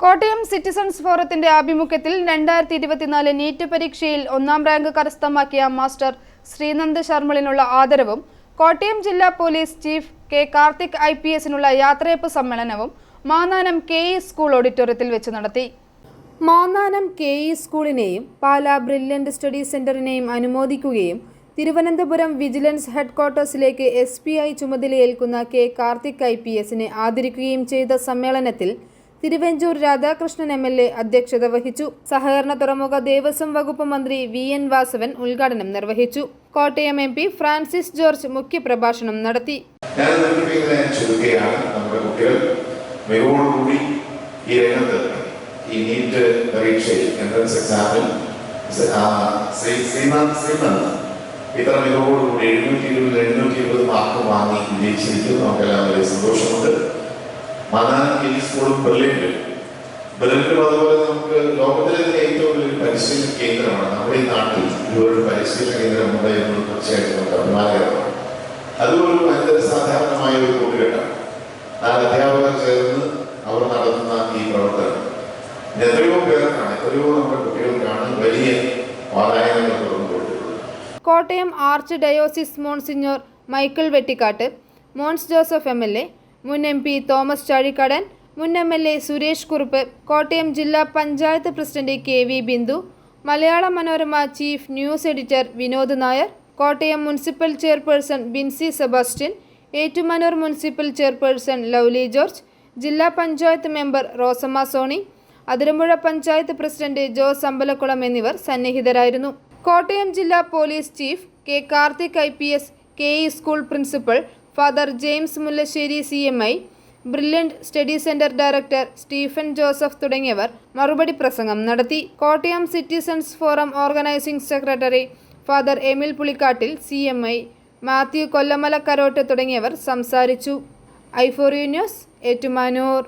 Kottayam citizens ഫോറത്തിന്റെ ആഭിമുഖ്യത്തിൽ രണ്ടായിരത്തി ഇരുപത്തിനാല് നീറ്റ് പരീക്ഷയിൽ ഒന്നാം റാങ്ക് കരസ്ഥമാക്കിയ മാസ്റ്റർ ശ്രീനന്ദ് ശർമ്മളിനുള്ള ആദരവും കോട്ടയം ജില്ലാ police chief K Karthik I P എസിനുള്ള യാത്രയപ്പ് സമ്മേളനവും മാന്നാനം കെ ഇ സ്കൂൾ ഓഡിറ്റോറിയത്തിൽ വെച്ച് നടത്തി. മാന്നാനം കെ ഇ സ്കൂളിനെയും പാലാ ബ്രില്യന്റ് സ്റ്റഡി സെന്ററിനെയും അനുമോദിക്കുകയും തിരുവനന്തപുരം വിജിലൻസ് ഹെഡ്ക്വാർട്ടേഴ്സിലേക്ക് എസ് പി ഐ ചുമതലയേൽക്കുന്ന കെ കാർത്തിക് ഐ പി എസിനെ ആദരിക്കുകയും ചെയ്ത സമ്മേളനത്തിൽ Thiruvanchoor Radhakrishnan M L A അധ്യക്ഷത വഹിച്ചു. സഹകരണ തുറമുഖ ദേവസ്വം വകുപ്പ് മന്ത്രി വി എൻ വാസവൻ ഉദ്ഘാടനം നിർവഹിച്ചു. കോട്ടയം എം പി ഫ്രാൻസിസ് ജോർജ് മുഖ്യപ്രഭാഷണം നടത്തി. ഇത്ര മികവോടുകൂടി എഴുന്നൂറ്റി ഇരുപത് എഴുന്നൂറ്റി ഇരുപത് മാർക്ക് വാങ്ങി വിജയിച്ചിരിക്കുന്നു. നമുക്കെല്ലാം വലിയ സന്തോഷമുണ്ട് മാനാനം ഈ സ്കൂളും അതുപോലെ നമുക്ക് ലോകത്തിലെ തന്നെ ഏറ്റവും പരിശീലന കേന്ദ്രമാണ് നമ്മുടെ ഈ നാട്ടിൽ. ഇതുപോലൊരു പരിശീലന കേന്ദ്രമുണ്ട് എന്നത് തീർച്ചയായിട്ടും നമുക്ക് അഭിമാനകരമാണ് അതുപോലെ സാധാരണമായ ഒരു കൂട്ടുകെട്ടാണ്. നാല് അധ്യാപകർ ചേർന്ന് അവർ നടത്തുന്ന ഈ പ്രവർത്തനം. എത്രയോ പേർക്കാണ് എത്രയോ നമ്മുടെ കുട്ടികൾക്കാണ് വലിയ പാരായണങ്ങൾ തുറന്നു Kottayam archdiocese monsignor Michael Vettikattu Mons Joseph M L A മുൻ എം പി തോമസ് ചാഴിക്കാടൻ മുൻ M L A Suresh Kurup Kottayam ജില്ലാ panchayat president K V Bindu Malayala Manorama chief news editor Vinod Nair Kottayam municipal chairperson Binsy Sebastian Ettumanoor municipal chairperson Lovely George ജില്ലാ panchayat member Rosamma Sony Athirampuzha panchayat president Jose Ambalakulam എന്നിവർ സന്നിഹിതരായിരുന്നു. കോട്ടയം ജില്ലാ police chief K Karthik I P S K E school principal father James Mullassery C M I brilliant study centre director Stephen Joseph തുടങ്ങിയവർ മറുപടി പ്രസംഗം നടത്തി. Kottayam citizens forum organising secretary father Emil Pulikkattil C M I Mathew Kollamala Karottu തുടങ്ങിയവർ സംസാരിച്ചു. ഐഫോറിയു news Ettumanoor.